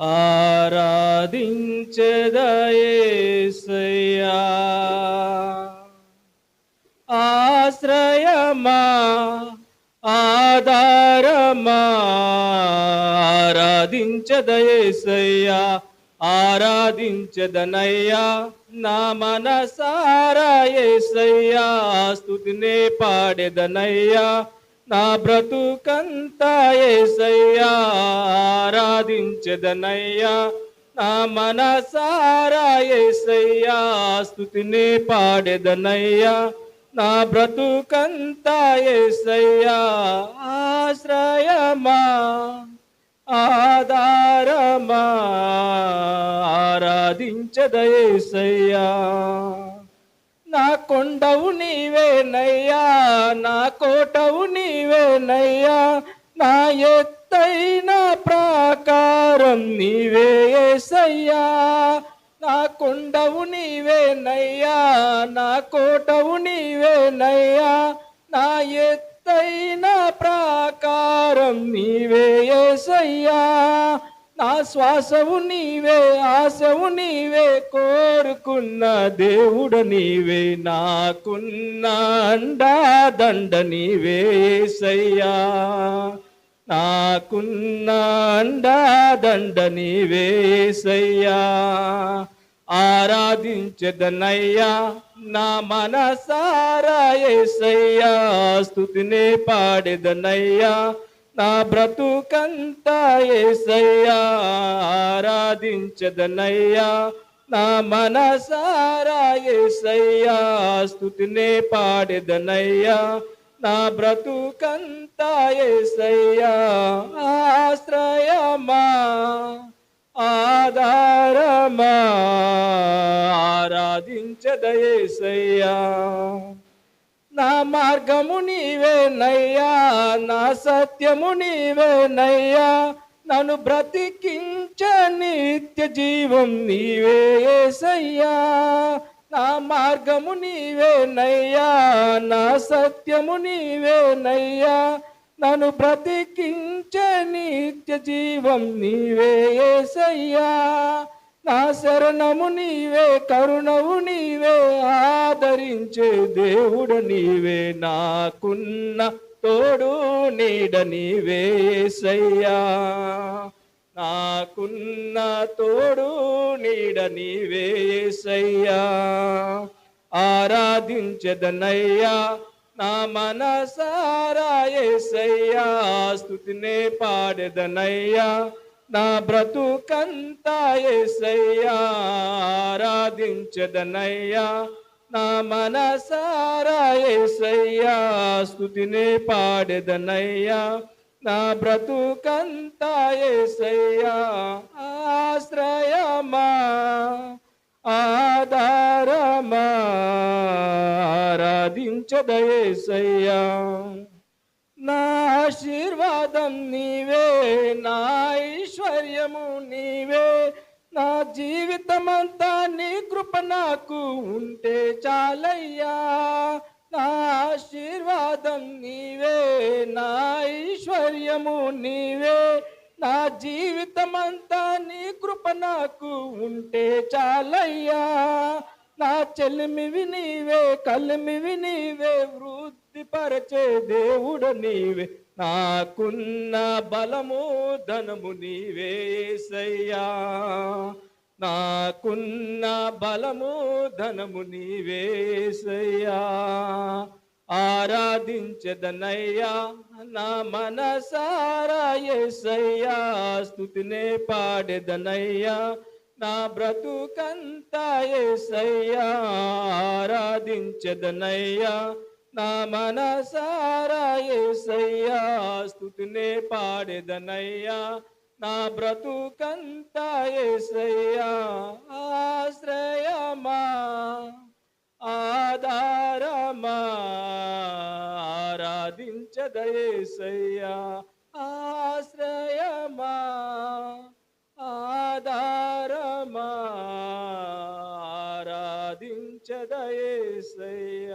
ఆరాధించదయేసయ్యా. ఆశ్రయమా ఆధారమా ఆరాధించదయేసయ్యా. ఆరాధించదనయ్యా నా మనసారాయేసయ్యా స్థుతినే పాడెదనయ్యా నా బ్రతుకంతా ఏసయ్యా. ఆరాధించదనయ్యా నా మనసారా స్థుతిని స్తుతినే పాడెదనయ్యా. నా బ్రతుకంతా ఏసయ్యా ఆశ్రయమా ఆధారమా ఆరాధించదయేసయ్యా నా కొండవు నీవేనయ్యా నా కోటవు నీవేనయ్యా. నా ఎత్తైన ప్రాకారం నీవే నీవేసయ్యా నా కొండవు నీవేనయ్యా నా కోటవు నీవేనయ్యా నా ఎత్తైన ప్రాకారం నీవే నీవేసయ్యా నా శ్వాసవు నీవే ఆశవు నీవే కోరుకున్న దేవుడ నీవే. నాకున్న అండా దండ నీవే ఏసయ్యా. నాకున్న నీవేసయ్యా ఆరాధించదనయ్యా నా మనసారాయసయ్యా. స్థుతినే పాడేదనయ్యా నా బ్రతుకంతా ఏసయ్యా ఆరాధించదనయ్యా నా మనసారాయసయ్యా. స్థుతినే పాడేదనయ్యా నా బ్రతుకంతా ఏసయ్యా ఆశ్రయమా ఆధారమా ఆరాధించదయేసయ్యా నా మార్గము నీవేనయ్యా నా సత్యము నీవేనయ్యా నన్ను బ్రతికించ నిత్య జీవం నీవేసయ్యా నా మార్గము నీవేనయ్యా నా సత్యము నీవేనయ్యా. నన్ను బ్రతికించ నిత్య జీవం నీవే నా శరణము నీవే కరుణవు నీవే ఆదరించే దేవుడు నీవే. నాకున్న తోడు నీడ నీవే నాకున్న తోడు నీడ నీవే ఆరాధించదనయ్యా నా మనసారాయసయ్యా స్థుతినే స్తుతినే పాడెదనయ్యా నా బ్రతుకంతా యేసయ్యా ఆరాధించదనయ్యా నా మనసారాయసయ్యా స్థుతినే స్తుతినే పాడెదనయ్యా నా బ్రతుకంతా యేసయ్యా ఆశ్రయమా ఆదా దయేసయ్యా నా ఆశీర్వాదం నీవే నా ఐశ్వర్యము నీవే. నా జీవితమంతా నీ కృప నాకు ఉంటే చాలయ్యా. నా ఆశీర్వాదం నీవే నా ఐశ్వర్యము నీవే. నా జీవితమంతా నీ కృప నాకు ఉంటే చాలయ్యా. నా చెల్లిమివి నీవే కలిమివి నీవే వృద్ధి పరచే దేవుడ నీవే. నాకున్న బలము ధనము నీవే యేసయ్యా నాకున్న బలము ధనము నీవే యేసయ్యా ఆరాధించదనయ్యా నా మనసారా యేసయ్యా స్తుతినే పాడెదనయ్యా. నా బ్రతుకంతా ఏసయ్యా ఆరాధించదనయ్యా. నా మనసారా ఏసయ్యా స్థుతినే పాడేదనయ్యా. నా బ్రతుకంతా ఏసయ్యా ఆశ్రయమా ఆధారమా ఆరాధించదయేసయ్యా ఆరాధించదయేసయ్యా